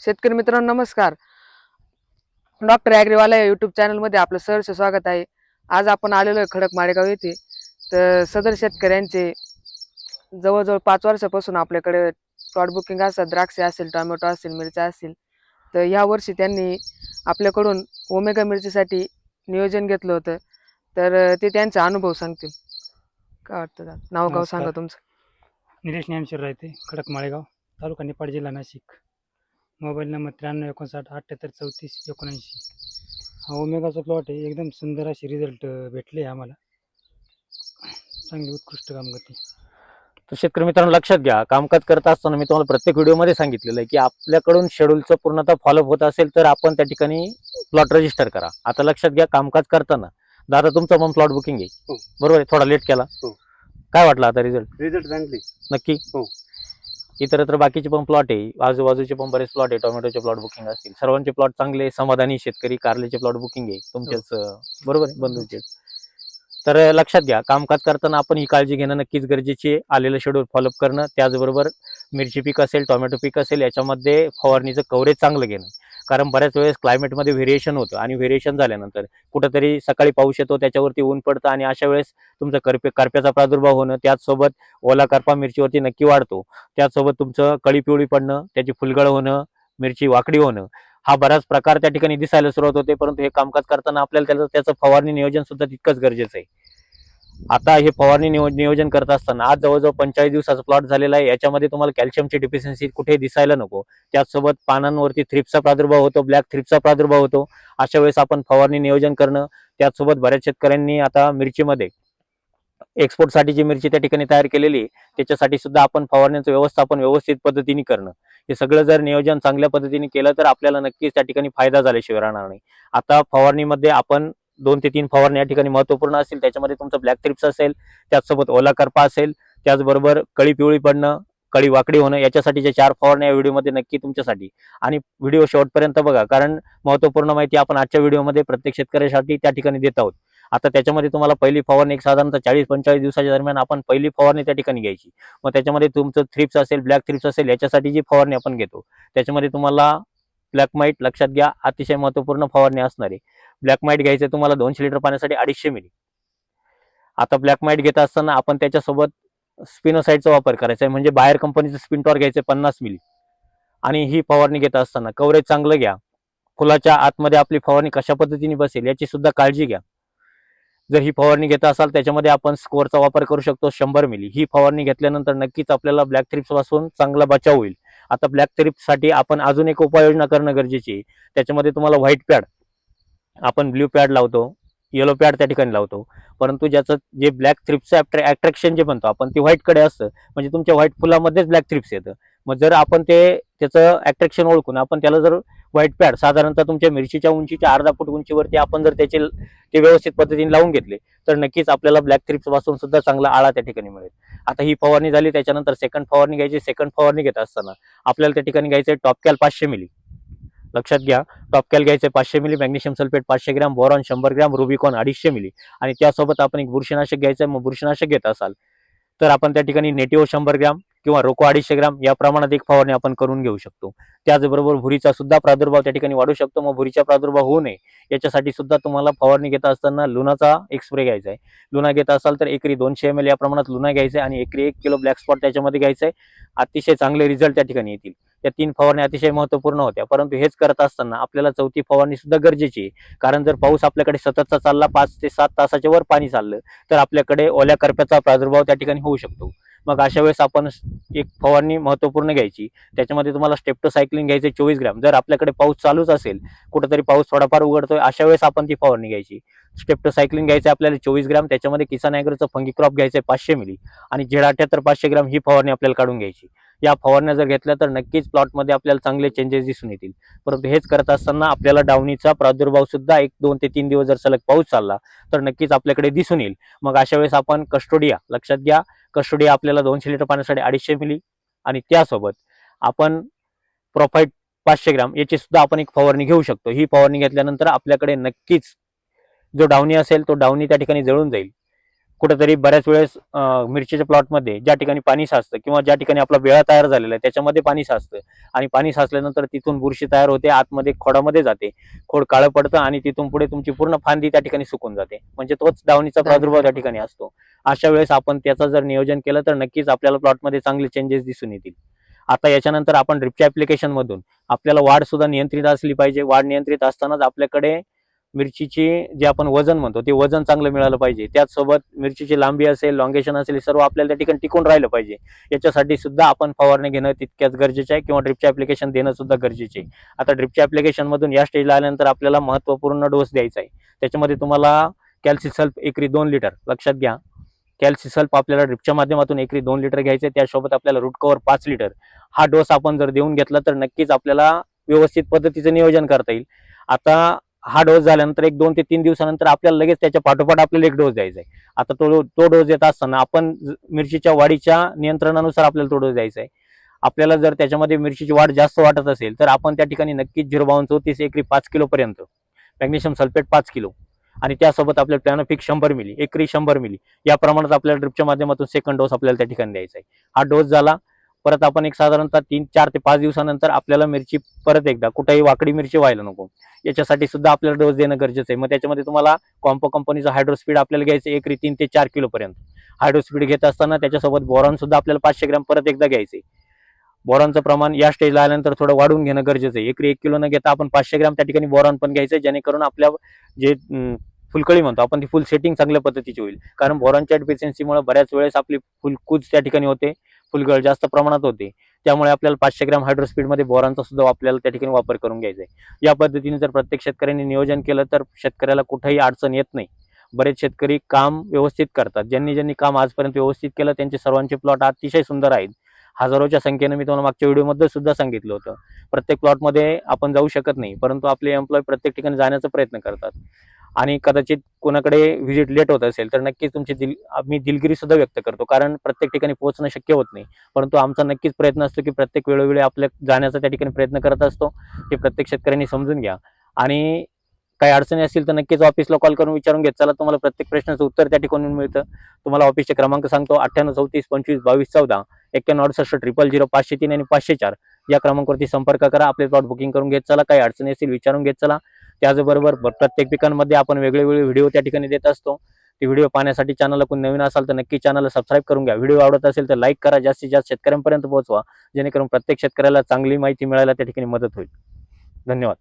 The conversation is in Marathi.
शेतकरी मित्रांनो नमस्कार. डॉक्टर ॲग्रीवाला या युट्यूब चॅनलमध्ये आपलं सहर्ष स्वागत आहे. आज आपण आलेलो आहे खडक माळेगाव येथे. तर सदर शेतकऱ्यांचे जवळजवळ पाच वर्षापासून आपल्याकडे प्लॉट बुकिंग असतात. द्राक्षे असेल टोमॅटो असेल मिरच्या असतील. तर ह्या वर्षी त्यांनी आपल्याकडून ओमेगा मिरचीसाठी नियोजन घेतलं होतं. तर ते त्यांचा अनुभव सांगतील. काय वाटतं? नाव गाव. सांगा तुमचं? निलेश ज्ञानशीर राहते खडक माळेगाव तालुका निपाड जिल्हा नाशिक. मोबाईल नंबर त्र्याण्णव एकोणसाठ अठ्ठ्याहत्तर चौतीस एकोणऐंशी. हा ओमेगाचा प्लॉट आहे. एकदम सुंदर असे रिझल्ट भेटले आम्हाला. चांगली उत्कृष्ट कामगती तर शेतकरी मित्रांनो लक्षात घ्या. कामकाज करत असताना मी तुम्हाला प्रत्येक व्हिडिओमध्ये सांगितलेलं आहे की आपल्याकडून शेड्यूलचं पूर्णतः फॉलोअप होत असेल तर आपण त्या ठिकाणी प्लॉट रजिस्टर करा. आता लक्षात घ्या कामकाज करताना. दादा तुमचं पण प्लॉट बुकिंग आहे. हो. बरोबर आहे? थोडा लेट केला. हो. काय वाटलं आता रिझल्ट रिझल्ट चांगले. नक्की? हो. इतरत्र बाकीचे पण प्लॉट आहे. आजूबाजूचे पण बरेच प्लॉट आहे. टोमॅटोचे प्लॉट बुकिंग असतील. सर्वांचे प्लॉट चांगले समाधानी शेतकरी. कारलेचे प्लॉट बुकिंग आहे. तुमच्याच बरोबर आहे बंधूचे तर लक्षात घ्या. कामकाज करताना आपण ही काळजी घेणं नक्कीच गरजेची आहे. आलेलं शेड्यूल फॉलोअप करणं त्याचबरोबर मिरची पीक असेल टोमॅटो पीक असेल याच्यामध्ये फवारणीचं कव्हरेज चांगलं घेणं. कारण बऱ्याच वेळेस क्लायमेटमध्ये व्हेरिएशन होतं आणि व्हेरिएशन झाल्यानंतर कुठंतरी सकाळी पाऊस येतो त्याच्यावरती ऊन पडतं आणि अशा वेळेस तुमचं करपे करप्याचा प्रादुर्भाव होणं त्याचसोबत ओला करपा मिरचीवरती नक्की वाढतो. त्याचसोबत तुमचं कळी पिवळी पडणं त्याची फुलगळ होणं मिरची वाकडी होणं हा बराच प्रकार त्या ठिकाणी दिसायला सुरुवात होते. परंतु हे कामकाज करताना आपल्याला त्याचं त्याचं फवारणी नियोजन सुद्धा तितकंच गरजेचं आहे. आता हे फवारणी नियोजन करत असताना आज जवळजवळ पंचेचाळीस दिवसाचा प्लॉट झालेला आहे. याच्यामध्ये तुम्हाला कॅल्शियमची डिफिशियन्सी कुठे दिसायला नको. त्याचसोबत पानांवरती थ्रिप्सचा प्रादुर्भाव होतो ब्लॅक थ्रिप्सचा प्रादुर्भाव होतो. अशा वेळेस आपण फवारणी नियोजन करणं त्याचसोबत बऱ्याच शेतकऱ्यांनी आता मिरचीमध्ये एक्सपोर्टसाठी जी मिरची त्या ठिकाणी तयार केलेली त्याच्यासाठी सुद्धा आपण फवारण्याचं व्यवस्थापन व्यवस्थित पद्धतीने करणं. हे सगळं जर नियोजन चांगल्या पद्धतीने केलं तर आपल्याला नक्कीच त्या ठिकाणी फायदा झाल्याशिवाय राहणार नाही. आता फवारणीमध्ये आपण दोन ते तीन फवारणी या ठिकाणी महत्त्वपूर्ण असतील त्याच्यामध्ये तुमचं ब्लॅक थ्रिप्स असेल त्याचसोबत ओला करपा असेल त्याचबरोबर कळी पिवळी पडणं कळी वाकडी होणं याच्यासाठी जे चार फवारण्या या व्हिडिओमध्ये नक्की तुमच्यासाठी. आणि व्हिडिओ शेवटपर्यंत बघा कारण महत्त्वपूर्ण माहिती आपण आजच्या व्हिडिओमध्ये प्रत्येक शेतकऱ्यासाठी त्या ठिकाणी देत आहोत. आता त्याच्यामध्ये तुम्हाला पहिली फवारणी एक साधारणतः चाळीस पंचेचाळीस दिवसाच्या दरम्यान आपण पहिली फवारणी त्या ठिकाणी घ्यायची. मग त्याच्यामध्ये तुमचं थ्रिप्स असेल ब्लॅक थ्रिप्स असेल याच्यासाठी जी फवारणी आपण घेतो त्याच्यामध्ये तुम्हाला ब्लॅक माईट लक्षात घ्या अतिशय महत्त्वपूर्ण फवारणी असणारे. ब्लॅक माईट घ्यायचे तुम्हाला दोनशे लिटर पाण्यासाठी अडीचशे मिली आता ब्लॅक माईट घेत असताना आपण त्याच्यासोबत स्पिनोसाईडचा वापर करायचा आहे. म्हणजे बाहेर कंपनीचं स्पिनटॉर घ्यायचं पन्नास मिली आणि ही फवारणी घेत असताना कव्हरेज चांगलं घ्या. फुलाच्या आतमध्ये आपली फवारणी कशा पद्धतीने बसेल याची सुद्धा काळजी घ्या. जर ही फवारणी घेत असाल त्याच्यामध्ये आपण स्कोअरचा वापर करू शकतो शंभर मिली ही फवारणी घेतल्यानंतर नक्कीच आपल्याला ब्लॅक थ्रिप्सपासून चांगला बचाव होईल. आता ब्लॅक थ्रिप्ससाठी आपण अजून एक उपाययोजना करणं गरजेची आहे. त्याच्यामध्ये तुम्हाला व्हाईट पॅड आपण ब्ल्यू पॅड लावतो येलो पॅड त्या ठिकाणी लावतो. परंतु ज्याचं जे ब्लॅक थ्रिप्सचं अट्रॅक्शन जे म्हणतो आपण ते व्हाईटकडे असतं. म्हणजे तुमच्या व्हाईट फुलामध्येच ब्लॅक थ्रिप्स येतं. मग जर आपण ते त्याचं अट्रॅक्शन ओळखून आपण त्याला जर व्हाईट पॅड साधारणतः तुमच्या मिरचीच्या उंचीच्या अर्धा फूट उंचीवरती आपण जर त्याचे ते व्यवस्थित पद्धतीने लावून घेतले तर नक्कीच आपल्याला ब्लॅक थ्रिप्सपासून सुद्धा चांगला आळा त्या ठिकाणी मिळेल. आता ही फवारणी झाली त्याच्यानंतर सेकंड फवारणी घ्यायची सेकंड फवारणी घेत असताना आपल्याला त्या ठिकाणी घ्यायचं टॉपकॅल पाचशे मिली. लक्षात घ्या. टॉपकॅल घ्यायचे पाचशे मिली मॅग्नेशियम सल्फेट पाचशे ग्रॅम बोरॉन शंभर ग्रॅम रुबिकॉन अडीचशे मिली. आणि त्यासोबत आपण एक बुरशीनाशक घ्यायचं आहे मग बुरशीनाशक घेत असाल. तर आपण त्या ठिकाणी नेटिओ शंभर ग्रॅम किंवा रोको अडीचशे ग्राम या प्रमाणात एक फवारणी आपण करून घेऊ शकतो. त्याचबरोबर भुरीचा सुद्धा प्रादुर्भाव त्या ठिकाणी वाढू शकतो. मग भुरीचा प्रादुर्भाव होऊ नये याच्यासाठी सुद्धा तुम्हाला फवारणी घेत असताना लुणाचा एक स्प्रे घ्यायचा आहे. लुना घेत असाल तर एकरी दोनशे एम एल या प्रमाणात लुना घ्यायचा आहे आणि एकरी एक किलो ब्लॅक स्पॉट त्याच्यामध्ये घ्यायचं आहे. अतिशय चांगले रिझल्ट त्या ठिकाणी येतील. या तीन फवारण्या अतिशय महत्त्वपूर्ण होत्या. परंतु हेच करत असताना आपल्याला चौथी फवारणी सुद्धा गरजेची आहे. कारण जर पाऊस आपल्याकडे सततचा चालला पाच ते सात तासाच्या वर पाणी चाललं तर आपल्याकडे ओल्या करप्याचा प्रादुर्भाव त्या ठिकाणी होऊ शकतो. मग अशा वेळेस आपण एक फवारणी महत्त्वपूर्ण घ्यायची. त्याच्यामध्ये तुम्हाला स्टेप्टोसायक्लिन घ्यायचे चोवीस ग्रॅम. जर आपल्याकडे पाऊस चालूच असेल कुठंतरी पाऊस थोडाफार उघडतोय अशा वेळेस आपण ती फवारणी घ्यायची. स्टेप्टोसायक्लिन घ्यायचं आपल्याला चोवीस ग्रॅम. त्याच्यामध्ये किसान ॲग्रोचं फंगी क्रॉप घ्यायचं पाचशे मिली. आणि झेड अठ्याहत्तर पाचशे ग्रॅम ही फवारणी आपल्याला काढून घ्यायची. या फवारण्या जर घेतल्या तर नक्कीच प्लॉटमध्ये आपल्याला चांगले चेंजेस दिसून येतील. परंतु हेच करत असताना आपल्याला डावणीचा प्रादुर्भाव सुद्धा एक दोन ते तीन दिवस जर सलग पाऊस चालला तर नक्कीच आपल्याकडे दिसून येईल. मग अशा वेळेस आपण कस्टोडिया लक्षात घ्या कस्टोडिया आपल्याला दोनशे लिटर पाण्यासाठी अडीचशे मिली आणि त्यासोबत आपण प्रोफाईट पाचशे ग्राम याची सुद्धा आपण एक फवारणी घेऊ शकतो. ही फवारणी घेतल्यानंतर आपल्याकडे नक्कीच जो डावणी असेल तो डावणी त्या ठिकाणी जळून जाईल. कुठेतरी बऱ्याच वेळेस मिरचीच्या प्लॉटमध्ये ज्या ठिकाणी पाणी साचतं किंवा ज्या ठिकाणी आपला बेळा तयार झालेला आहे त्याच्यामध्ये पाणी साचतं. आणि पाणी साचल्यानंतर तिथून बुरशी तयार होते आतमध्ये खोडामध्ये जाते. खोड काळं पडतं आणि तिथून पुढे तुमची पूर्ण फांदी त्या ठिकाणी सुकून जाते. म्हणजे तोच दावणीचा प्रादुर्भाव त्या ठिकाणी असतो. अशा वेळेस आपण त्याचं जर नियोजन केलं तर नक्कीच आपल्याला प्लॉटमध्ये चांगले चेंजेस दिसून येतील. आता याच्यानंतर आपण ड्रिपच्या ऍप्लिकेशन मधून आपल्याला वाढ सुद्धा नियंत्रित असली पाहिजे. वाढ नियंत्रित असतानाच आपल्याकडे मिरचीची जे आपण वजन म्हणतो ते वजन चांगलं मिळालं पाहिजे. त्याचसोबत मिरचीची लांबी असेल लॉंगेशन असेल हे सर्व आपल्याला त्या ठिकाणी टिकून राहिलं पाहिजे. याच्यासाठी सुद्धा आपण फवारणी घेणं तितक्याच गरजेचं आहे किंवा ड्रिपचे ऍप्लिकेशन देणं सुद्धा गरजेचे आहे. आता ड्रिपच्या ॲप्लिकेशनमधून या स्टेजला आल्यानंतर आपल्याला महत्त्वपूर्ण डोस द्यायचा आहे. त्याच्यामध्ये तुम्हाला कॅल्सिसल्फ एकरी दोन लिटर लक्षात घ्या. कॅल्सिसल्फ आपल्याला ड्रिपच्या माध्यमातून एकरी दोन लिटर घ्यायचं आहे. त्यासोबत आपल्याला रूट कवर पाच लिटर हा डोस आपण जर देऊन घेतला तर नक्कीच आपल्याला व्यवस्थित पद्धतीचं नियोजन करता येईल. आता हा डोस झाल्यानंतर एक दोन ते तीन दिवसानंतर आपल्याला लगेच त्याच्या पाठोपाठ आपल्याला एक डोस द्यायचा आहे आता तो तो डोस देत असताना आपण ज- मिरचीच्या वाढीच्या नियंत्रणानुसार आपल्याला तो डोस द्यायचा आहे आपल्याला जर त्याच्यामध्ये मिरचीची वाढ जास्त वाटत असेल तर आपण त्या ठिकाणी नक्कीच झिरो बावन चौतीस एकरी पाच किलोपर्यंत मॅग्नेशियम सल्फेट पाच किलो. आणि त्यासोबत आपल्या प्लॅनोफिक शंभर मिली एकरी शंभर मिली. या प्रमाणात आपल्याला ड्रिपच्या माध्यमातून सेकंड डोस आपल्याला त्या ठिकाणी द्यायचा आहे हा डोस झाला परत आपण एक साधारणतः तीन चार ते पाच दिवसानंतर आपल्याला मिरची परत एकदा कुठेही वाकडी मिरची व्हायला नको. याच्यासाठी सुद्धा आपल्याला डोस देणं गरजेचं आहे. मग त्याच्यामध्ये तुम्हाला कॉम्पो कंपनीचं हायड्रोस्पीड आपल्याला घ्यायचं एकरी तीन ते चार किलोपर्यंत हायड्रोस्पीड घेत असताना त्याच्यासोबत बोरॉन सुद्धा आपल्याला पाचशे ग्रॅम परत एकदा घ्यायचे बोरॉनचं प्रमाण या स्टेजला आल्यानंतर थोडं वाढवून घेणं गरजेचं आहे. एकरी एक किलो न घेता आपण पाचशे ग्रॅम त्या ठिकाणी बोरॉन पण घ्यायचं जेणेकरून आपल्या जे फुलकळी म्हणतो आपण ती फुल सेटिंग चांगल्या पद्धतीची होईल. कारण बोरॉनच्या डिफिशियन्सीमुळे बऱ्याच वेळेस आपली फुलकूज त्या ठिकाणी होते. फुलगळ जास्त प्रमाणात होते. त्यामुळे आपल्याला पाचशे ग्रॅम हायड्रोस्पीडमध्ये बोरांचा सुद्धा आपल्याला त्या ठिकाणी वापर करून घ्यायचा आहे या पद्धतीने जर प्रत्येक शेतकऱ्यांनी नियोजन केलं तर शेतकऱ्याला कुठेही अडचण येत नाही. बरेच शेतकरी काम व्यवस्थित करतात. ज्यांनी ज्यांनी काम आजपर्यंत व्यवस्थित केलं त्यांचे सर्वांचे प्लॉट अतिशय सुंदर आहेत. हजारोच्या संख्येनं मी तुम्हाला मागच्या व्हिडिओमध्ये सुद्धा सांगितलं होतं. प्रत्येक प्लॉटमध्ये आपण जाऊ शकत नाही परंतु आपले एम्प्लॉय प्रत्येक ठिकाणी जाण्याचा प्रयत्न करतात. आणि कदाचित कोणाकडे व्हिजिट लेट होत असेल तर नक्कीच तुमची दिल मी दिलगिरी सुद्धा व्यक्त करतो. कारण प्रत्येक ठिकाणी पोहोचणं शक्य होत नाही. परंतु आमचा नक्कीच प्रयत्न असतो की प्रत्येक वेळोवेळी आपल्या जाण्याचा त्या ठिकाणी प्रयत्न करत असतो हे प्रत्येक शेतकऱ्यांनी समजून घ्या. आणि काही अडचणी असतील तर नक्कीच ऑफिसला कॉल करून विचारून घेत चला तुम्हाला प्रत्येक प्रश्नाचं उत्तर त्या ठिकाणी मिळतं. तुम्हाला ऑफिसचे क्रमांक सांगतो अठ्ठ्याण्णव चौतीस पंचवीस बावीस चौदा एक्क्याण्णव अडुसष्ट ट्रिपल झिरो पाचशे तीन आणि पाचशे चार. या क्रमांकावरती संपर्क करा. आपले प्लॉट बुकिंग करून घेत चला. काही अडचणी असतील विचारून घेत चला. त्याचबरोबर प्रत्येक पिकांमध्ये आपण वेगळेवेगळे व्हिडिओ त्या ठिकाणी देत असतो. ते व्हिडिओ पाहण्यासाठी चॅनलला कोण नवीन असाल तर नक्की चॅनलला सबस्क्राईब करून घ्या. व्हिडिओ आवडत असेल तर लाईक करा. जास्तीत जास्त शेतकऱ्यांपर्यंत पोहोचवा. जेणेकरून प्रत्येक शेतकऱ्याला चांगली माहिती मिळायला त्या ठिकाणी मदत होईल. धन्यवाद.